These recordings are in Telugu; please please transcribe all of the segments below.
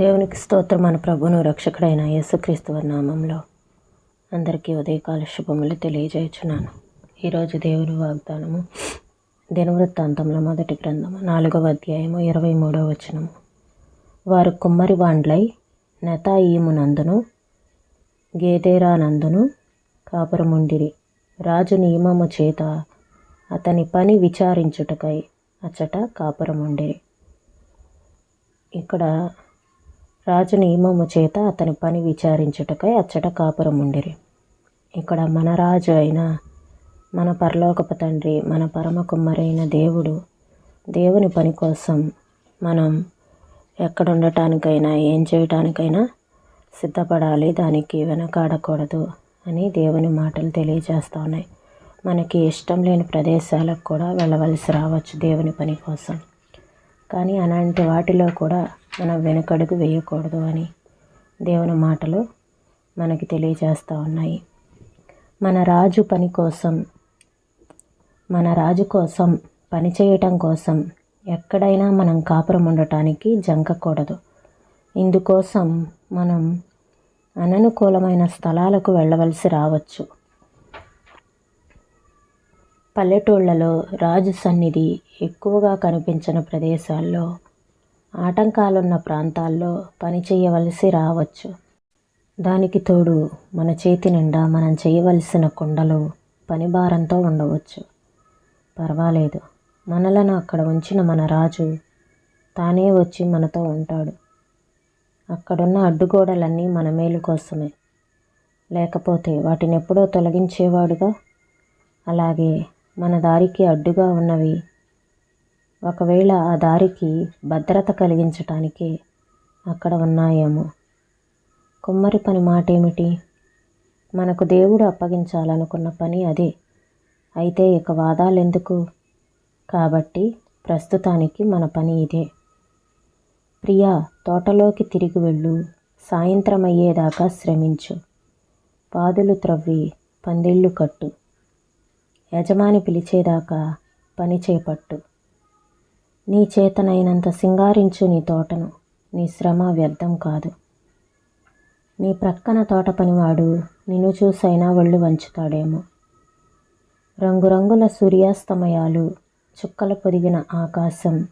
దేవునికి స్తోత్రం. మన ప్రభును రక్షకుడైన యేసుక్రీస్తు నామంలో అందరికీ ఉదయకాల శుభములు తెలియజేయుచున్నాను. ఈరోజు దేవుని వాగ్దానము దినవృత్తాంతంలో మొదటి గ్రంథము నాలుగవ అధ్యాయము ఇరవై మూడవ వచనము. వారు కుమ్మరి వాండ్లై నెతాయిమునందును గేదేరానందును కాపురముండిరి. రాజు నియమము చేత అతని పని విచారించుటకై అచ్చట కాపురముండిరి. ఇక్కడ రాజు నియమము చేత అతని పని విచారించుటకై అచ్చట కాపురం ఉండిరి. ఇక్కడ మన రాజు అయిన మన పరలోకపు తండ్రి మన పరమ కుమ్మరైన దేవుడు దేవుని పని కోసం మనం ఎక్కడుండటానికైనా ఏం చేయటానికైనా సిద్ధపడాలి దానికి వెనకాడకూడదు అని దేవుని మాటలు తెలియజేస్తూ ఉన్నాయి. మనకి ఇష్టం లేని ప్రదేశాలకు కూడా వెళ్ళవలసి రావచ్చు దేవుని పని కోసం. కానీ అలాంటి వాటిలో కూడా మనం వెనుకడుగు వేయకూడదు అని దేవుని మాటలు మనకి తెలియజేస్తూ ఉన్నాయి. మన రాజు పని కోసం మన రాజు కోసం పనిచేయటం కోసం ఎక్కడైనా మనం కాపురం ఉండటానికి జంకకూడదు. ఇందుకోసం మనం అననుకూలమైన స్థలాలకు వెళ్ళవలసి రావచ్చు. పల్లెటూళ్ళలో రాజు సన్నిధి ఎక్కువగా కనిపించిన ప్రదేశాల్లో ఆటంకాలున్న ప్రాంతాల్లో పని చేయవలసి రావచ్చు. దానికి తోడు మన చేతి నిండా మనం చేయవలసిన కుండలు పని భారంతో ఉండవచ్చు. పర్వాలేదు. మనలను అక్కడ ఉంచిన మన రాజు తానే వచ్చి మనతో ఉంటాడు. అక్కడున్న అడ్డుగోడలన్నీ మన మేలు కోసమే. లేకపోతే వాటిని ఎప్పుడో తొలగించేవాడుగా? అలాగే మన దారికి అడ్డుగా ఉన్నవి ఒకవేళ ఆ దారికి భద్రత కలిగించటానికి అక్కడ ఉన్నాయేమో. కుమ్మరి పని మాట ఏమిటి మనకు దేవుడు అప్పగించాలనుకున్న పని అదే. అయితే ఇక వాదాలెందుకు? కాబట్టి ప్రస్తుతానికి మన పని ఇదే. ప్రియా తోటలోకి తిరిగి వెళ్ళు. సాయంత్రం అయ్యేదాకా శ్రమించు. పాదులు త్రవ్వి పందిళ్ళు కట్టు. యజమాని పిలిచేదాకా పని చేపట్టు. నీ చేతనైనంత సింగారించు నీ తోటను. నీ శ్రమ వ్యర్థం కాదు. నీ ప్రక్కన తోట పనివాడు నిన్ను చూసైనా ఒళ్ళు వంచుతాడేమో. రంగురంగుల సూర్యాస్తమయాలు చుక్కల పొదిగిన ఆకాశం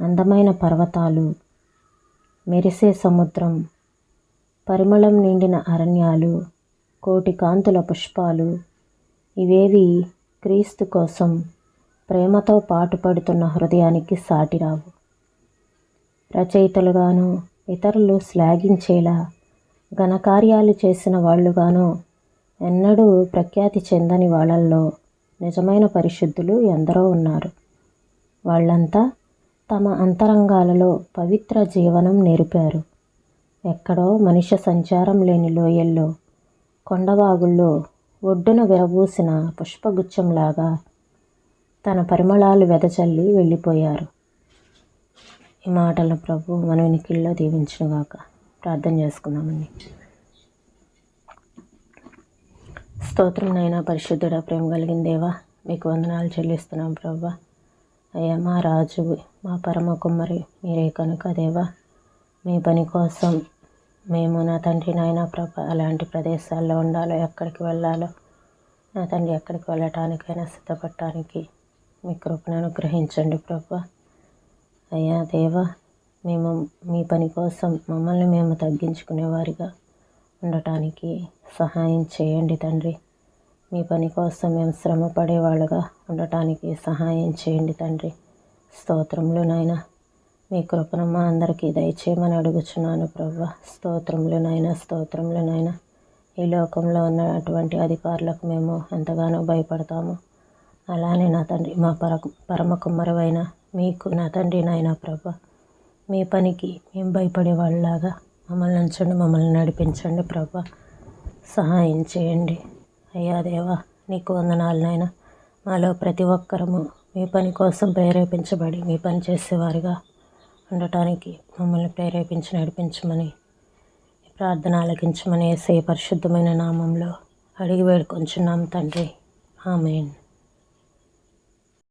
అందమైన పర్వతాలు మెరిసే సముద్రం పరిమళం నిండిన అరణ్యాలు కోటి కాంతుల పుష్పాలు ఇవేవి క్రీస్తు కోసం ప్రేమతో పాటుపడుతున్న హృదయానికి సాటిరావు. రచయితలుగాను ఇతరులు శ్లాఘించేలా ఘనకార్యాలు చేసిన వాళ్ళుగాను ఎన్నడూ ప్రఖ్యాతి చెందని వాళ్ళల్లో నిజమైన పరిశుద్ధులు ఎందరో ఉన్నారు. వాళ్ళంతా తమ అంతరంగాలలో పవిత్ర జీవనం నేర్పారు. ఎక్కడో మనిషి సంచారం లేని లోయల్లో కొండవాగుల్లో ఒడ్డున విరబూసిన పుష్పగుచ్చంలాగా తన పరిమళాలు వెదజల్లి వెళ్ళిపోయారు. ఈ మాటలను ప్రభు మన వెనికిల్లో దీవించుగాక ప్రార్థన చేసుకుందామండి. స్తోత్రం నైనా పరిశుద్ధుడ ప్రేమ కలిగిన దేవా మీకు వందనాలు చెల్లిస్తున్నాం ప్రభా. అయ్యా మా రాజు మా పరమ కుమ్మరి మీరే కనుక దేవా. మీ పని కోసం మేము నా తండ్రి నాయన ప్రభ అలాంటి ప్రదేశాల్లో ఉండాలో ఎక్కడికి వెళ్ళాలో నా తండ్రి ఎక్కడికి వెళ్ళటానికైనా సిద్ధపడటానికి మీ కృపను అనుగ్రహించండి ప్రభా. అయ్యా దేవా మేము మీ పని కోసం మమ్మల్ని మేము తగ్గించుకునేవారిగా ఉండటానికి సహాయం చేయండి తండ్రి. మీ పని కోసం మేము శ్రమ పడేవాళ్ళుగా ఉండటానికి సహాయం చేయండి తండ్రి. స్తోత్రములు నాయన మీ కృపను మా అందరికీ దయచేయమని అడుగుచున్నాను ప్రభా. స్తోత్రములు నాయన స్తోత్రములు నాయన. ఈ లోకంలో ఉన్నటువంటి అధికారులకు మేము ఎంతగానో భయపడతాము. అలానే నా తండ్రి మా పర పరమ కుమ్మరవైన మీకు నా తండ్రి నాయన ప్రభ. మీ పనికి మేము భయపడే వాళ్ళలాగా మమ్మల్ని ఉంచండి మమ్మల్ని నడిపించండి ప్రభ. సహాయం చేయండి. అయ్యా దేవా నీకు వందనాలు నాయన. మాలో ప్రతి ఒక్కరము మీ పని కోసం ప్రేరేపించబడి మీ పని చేసేవారిగా ఉండటానికి మమ్మల్ని ప్రేరేపించి నడిపించమని ప్రార్థన ఆలకించమని వేసే పరిశుద్ధమైన నామంలో అడిగి వేడుకొంచున్నాం తండ్రి. ఆమెన్.